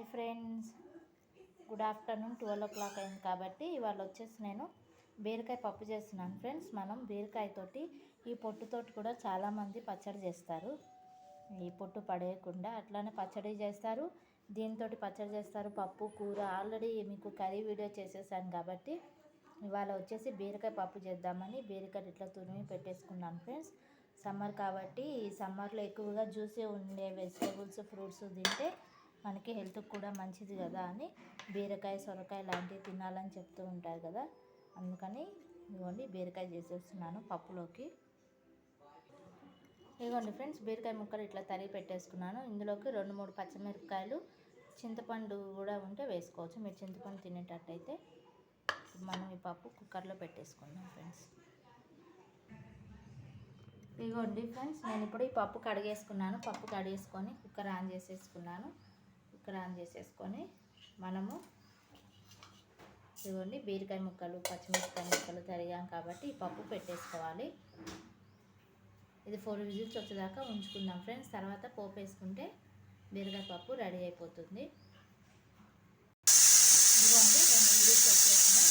Hi friends. Good afternoon twelve o'clock అయింది కాబట్టి ఇవాళ వచ్చేసి నేను బీరకాయ పప్పు చేస్తున్నాను ఫ్రెండ్స్. మనం బీరకాయతోటి ఈ పొట్టుతోటి కూడా చాలామంది పచ్చడి చేస్తారు. ఈ పొట్టు పడేయకుండా అట్లానే పచ్చడి చేస్తారు. దీంతో పచ్చడి చేస్తారు పప్పు కూర. ఆల్రెడీ మీకు కర్రీ వీడియో చేసేసాను కాబట్టి ఇవాళ వచ్చేసి బీరకాయ పప్పు చేద్దామని బీరకాయ ఇట్లా తురిమి పెట్టేసుకున్నాను ఫ్రెండ్స్. సమ్మర్ కాబట్టి ఈ సమ్మర్లో ఎక్కువగా జ్యూసీ ఉండే వెజిటేబుల్స్ ఫ్రూట్స్ తింటే మనకి హెల్త్కి కూడా మంచిది కదా అని బీరకాయ సొరకాయ లాంటివి తినాలని చెప్తూ ఉంటారు కదా. అందుకని ఇదిగోండి బీరకాయ చేసేస్తున్నాను పప్పులోకి. ఇదిగోండి ఫ్రెండ్స్ బీరకాయ ముక్కలు ఇట్లా తరిగి పెట్టేసుకున్నాను. ఇందులోకి రెండు మూడు పచ్చిమిరపకాయలు చింతపండు కూడా ఉంటే వేసుకోవచ్చు. మీరు చింతపండు తినేటట్టయితే మనం ఈ పప్పు కుక్కర్లో పెట్టేసుకుందాం ఫ్రెండ్స్. ఇదిగోండి ఫ్రెండ్స్ నేను ఇప్పుడు ఈ పప్పు కడిగేసుకున్నాను. పప్పు కడిగేసుకొని కుక్కర్ ఆన్ చేసేసుకున్నాను. ఇక్కడ ఆన్ చేసేసుకొని మనము ఇదిగోండి బీరకాయ ముక్కలు పచ్చిమిరపకాయ ముక్కలు తరిగాం కాబట్టి ఈ పప్పు పెట్టేసుకోవాలి. ఇది ఫోర్ విజిల్స్ వచ్చేదాకా ఉంచుకుందాం ఫ్రెండ్స్. తర్వాత పోపు వేసుకుంటే బీరకాయ పప్పు రెడీ అయిపోతుంది. ఇదిగోండి రెండు విజిల్స్ వచ్చేసినాయి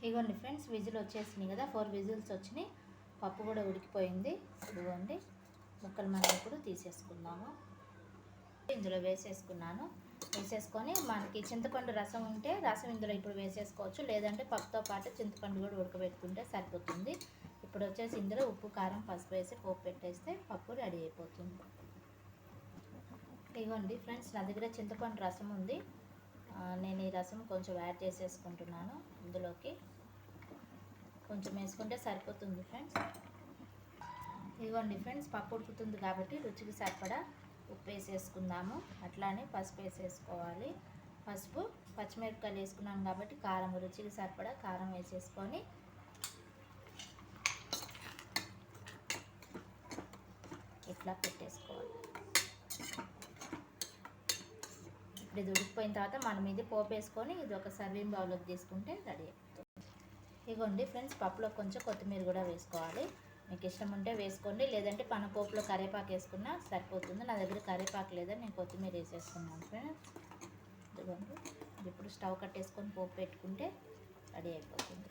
ఇదిగోండి ఫ్రెండ్స్ విజిల్ వచ్చేసినాయి కదా ఫోర్ విజిల్స్ వచ్చినాయి. పప్పు కూడా ఉడికిపోయింది. ఇదిగోండి. ముక్కలు మనం ఇప్పుడు తీసేసుకుందాము. ఇందులో వేసేసుకున్నాను. వేసేసుకొని మనకి చింతపండు రసం ఉంటే రసం ఇందులో ఇప్పుడు వేసేసుకోవచ్చు. లేదంటే పప్పుతో పాటు చింతపండు కూడా ఉడకబెట్టుకుంటే సరిపోతుంది. ఇప్పుడు వచ్చేసి ఇందులో ఉప్పు కారం పసుపు వేసి పోపు పెట్టేస్తే పప్పు రెడీ అయిపోతుంది. ఇవ్వండి ఫ్రెండ్స్ నా దగ్గర చింతపండు రసం ఉంది. నేను ఈ రసం కొంచెం యాడ్ చేసేసుకుంటున్నాను ఇందులోకి. కొంచెం వేసుకుంటే సరిపోతుంది ఫ్రెండ్స్. ఇదిగోండి ఫ్రెండ్స్ పప్పు ఉడుకుతుంది కాబట్టి రుచికి సరిపడా ఉప్పు వేసేసుకుందాము. అట్లానే పసుపు వేసేసుకోవాలి. పసుపు పచ్చిమిరపకాయలు వేసుకున్నాం కాబట్టి కారం రుచికి సరిపడా కారం వేసేసుకొని ఇట్లా పెట్టేసుకోవాలి. ఇప్పుడు ఇది ఉడికిపోయిన తర్వాత మనం ఇది పోపు వేసుకొని ఇది ఒక సర్వింగ్ బౌల్లోకి తీసుకుంటే రెడీ ఇగోండి ఫ్రెండ్స్ పప్పులో కొంచెం కొత్తిమీర కూడా వేసుకోవాలి. మీకు ఇష్టం ఉంటే వేసుకోండి. లేదంటే పనపోపులో కరేపాకు వేసుకున్నా సరిపోతుంది. నా దగ్గర కరివేపాకు లేదని నేను కొత్తిమీర వేసేసుకున్నాను ఫ్రెండ్స్. ఇదిగోండి. ఇప్పుడు స్టవ్ కట్టేసుకొని పోపు పెట్టుకుంటే రెడీ అయిపోతుంది.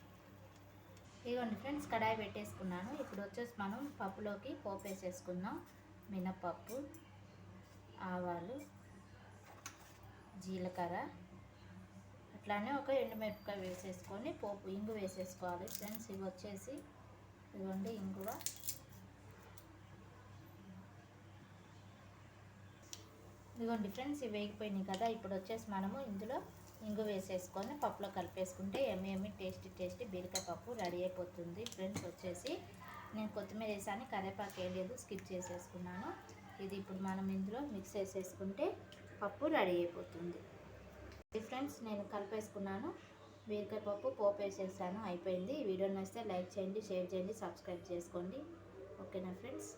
ఇదిగోండి ఫ్రెండ్స్ కడాయి పెట్టేసుకున్నాను. ఇప్పుడు వచ్చేసి మనం పప్పులోకి పోపు వేసేసుకుందాం. మినపప్పు ఆవాలు జీలకర్ర అట్లానే ఒక ఎండుమిరపకాయ వేసేసుకొని పోపు ఇంగు వేసేసుకోవాలి ఫ్రెండ్స్. ఇవి వచ్చేసి ఇదిగోండి ఇంగువ ఇదిగోండి ఫ్రెండ్స్ ఇవి వేగిపోయినాయి కదా ఇప్పుడు వచ్చేసి మనము ఇందులో ఇంగు వేసేసుకొని పప్పులో కలిపేసుకుంటే ఎమ్మి ఎమ్మి టేస్టీ టేస్టీ బీరకాయ పప్పు రెడీ అయిపోతుంది. ఫ్రెండ్స్ వచ్చేసి నేను కొత్తిమీర వేసాను కరివేపాకు వేయలేదు స్కిప్ చేసేసుకున్నాను. ఇది ఇప్పుడు మనం ఇందులో మిక్స్ చేసేసుకుంటే పప్పు రెడీ అయిపోతుంది. ఫ్రెండ్స్ నేను కలిపేసుకున్నాను. బీరకాయ పప్పు పోపు వేసేసాను అయిపోయింది వీడియో నచ్చితే లైక్ చేయండి షేర్ చేయండి సబ్స్క్రైబ్ చేసుకోండి. ఓకేనా ఫ్రెండ్స్?